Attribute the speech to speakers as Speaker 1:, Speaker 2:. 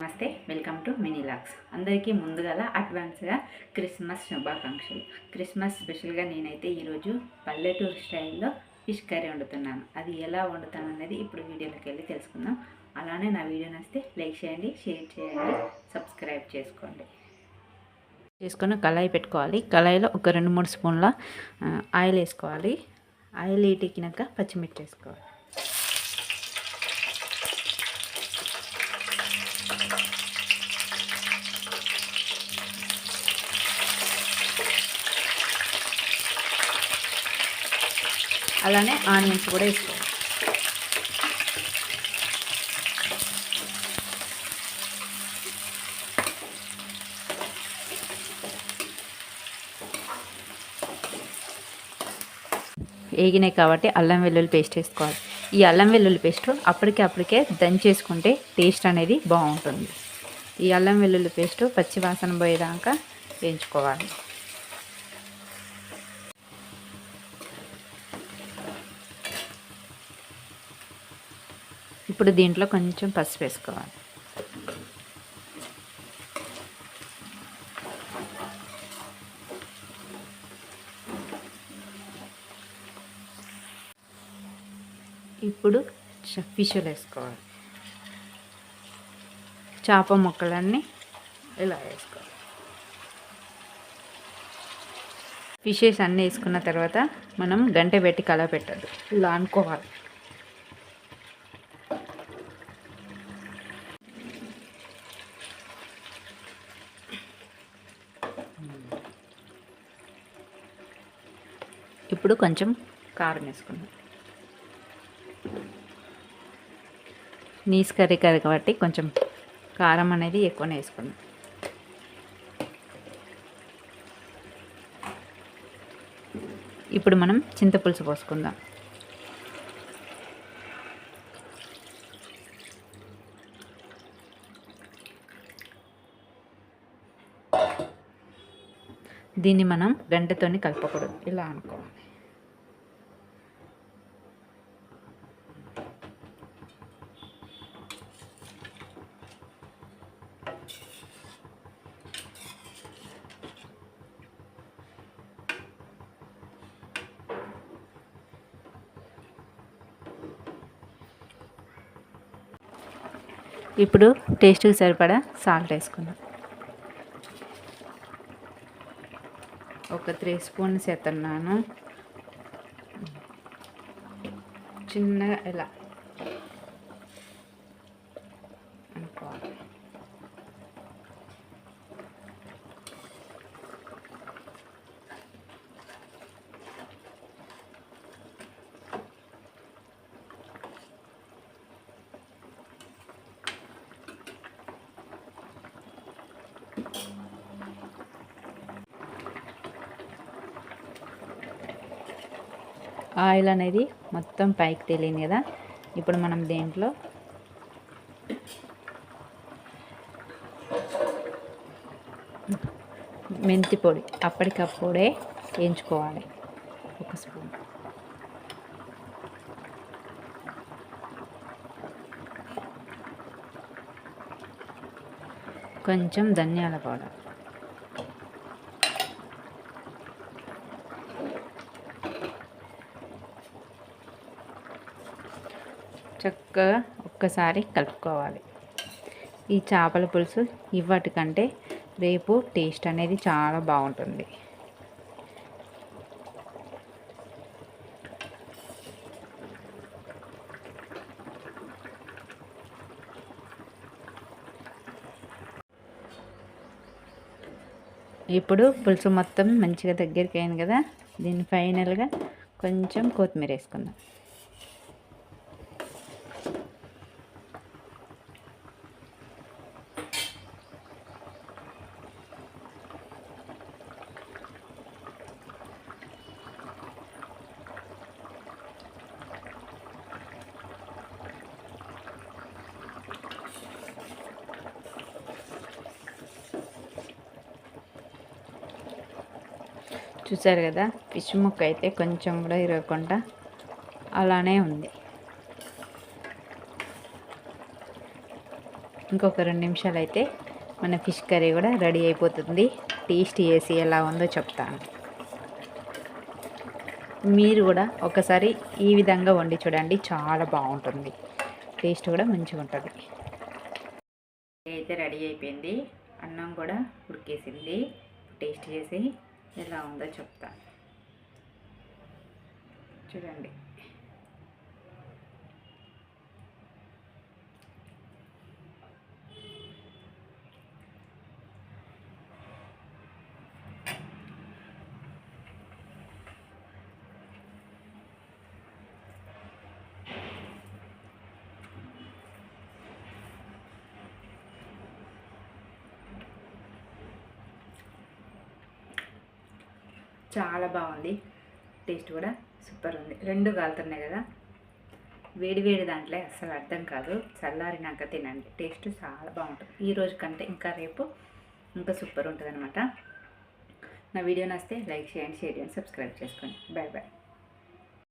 Speaker 1: నమస్తే welcome to mini lakhs అందరికీ ముందుగా అడ్వాన్స్గా క్రిస్మస్ శుభాకాంక్షలు. క్రిస్మస్ స్పెషల్గా నేనైతే ఈరోజు పల్లెటూరు స్టైల్లో ఫిష్ కర్రీ వండుతున్నాను. అది ఎలా వండుతాను అనేది ఇప్పుడు వీడియోలోకి వెళ్ళి తెలుసుకుందాం. అలానే నా వీడియో నచ్చితే లైక్ చేయండి షేర్ చేయండి సబ్స్క్రైబ్ చేసుకోండి. చేసుకొని కళాయి పెట్టుకోవాలి. కళాయిలో ఒక రెండు మూడు స్పూన్ల ఆయిల్ వేసుకోవాలి ఆయిల్ ఎక్కినాక పచ్చిమిర్చి వేసుకోవాలి అలానే ఆనియన్స్ కూడా వేసుకోవాలి. వేగినాయి కాబట్టి అల్లం వెల్లుల్లి పేస్ట్ వేసుకోవాలి. ఈ అల్లం వెల్లుల్లి పేస్ట్ అప్పటికే అప్పటికే దంచేసుకుంటే టేస్ట్ అనేది బాగుంటుంది. ఈ అల్లం వెల్లుల్లి పేస్ట్ పచ్చి వాసన పోయేదాకా వేయించుకోవాలి. ఇప్పుడు దీంట్లో కొంచెం పసుపు వేసుకోవాలి. ఇప్పుడు ఫిషులు ఫిష్లు వేసుకోవాలి. చేప ముక్కలన్నీ ఇలా వేసుకోవాలి. ఫిషెస్ అన్నీ వేసుకున్న తర్వాత మనం గంట పెట్టి కలపెట్టద్దు. ఇలా అనుకోవాలి. ఇప్పుడు కొంచెం కారం వేసుకుందాం. నీస్ కర్రీ కర్రీ కాబట్టి కొంచెం కారం అనేది ఎక్కువనే వేసుకుందాం. ఇప్పుడు మనం చింతపులుసు పోసుకుందాం. దీన్ని మనం గంటతోని కలపకూడదు. ఇలా అనుకోవాలి. ఇప్పుడు టేస్ట్కి సరిపడా సాల్ట్ వేసుకుందాం. ఒక త్రీ స్పూన్స్ ఎత్తున్నాను చిన్నగా ఇలా అనుకోవాలి ఆయిల్ అనేది మొత్తం పైకి తెలియదు కదా. ఇప్పుడు మనం దేంట్లో మెంతి పొడి అప్పటికప్పుడే వేయించుకోవాలి. ఒక స్పూన్. కొంచెం ధనియాల పౌడర్. చక్కగా ఒక్కసారి కలుపుకోవాలి. ఈ చేపల పులుసు ఇవాటికంటే రేపు టేస్ట్ అనేది చాలా బాగుంటుంది. ఇప్పుడు పులుసు మొత్తం మంచిగా దగ్గరికి అయింది కదా. దీన్ని ఫైనల్గా కొంచెం కొత్తిమీర వేసుకుందాం చూసారు కదా ఫిష్ ముక్క అయితే కొంచెం కూడా ఇరగకుండా అలానే ఉంది. ఇంకొక రెండు నిమిషాలు అయితే మన ఫిష్ కర్రీ కూడా రెడీ అయిపోతుంది. టేస్ట్ చేసి ఎలా ఉందో చెప్తాను. మీరు కూడా ఒకసారి ఈ విధంగా వండి చూడండి చాలా బాగుంటుంది. టేస్ట్ కూడా మంచిగా ఉంటుంది. అయితే రెడీ అయిపోయింది. అన్నం కూడా ఉడికేసింది. టేస్ట్ చేసి ఎలా ఉందో చెప్తాను చూడండి. చాలా బాగుంది. టేస్ట్ కూడా సూపర్ ఉంది. రెండు కాలుతున్నాయి కదా. వేడి వేడి దాంట్లో అసలు అర్థం కాదు. చల్లారినాక తినండి. టేస్ట్ చాలా బాగుంటుంది. ఈ రోజు కంటే ఇంకా రేపు ఇంకా సూపర్ ఉంటుంది అనమాట నా వీడియో నచ్చితే లైక్ చేయండి షేర్ చేయండి సబ్స్క్రైబ్ చేసుకోండి. Bye bye.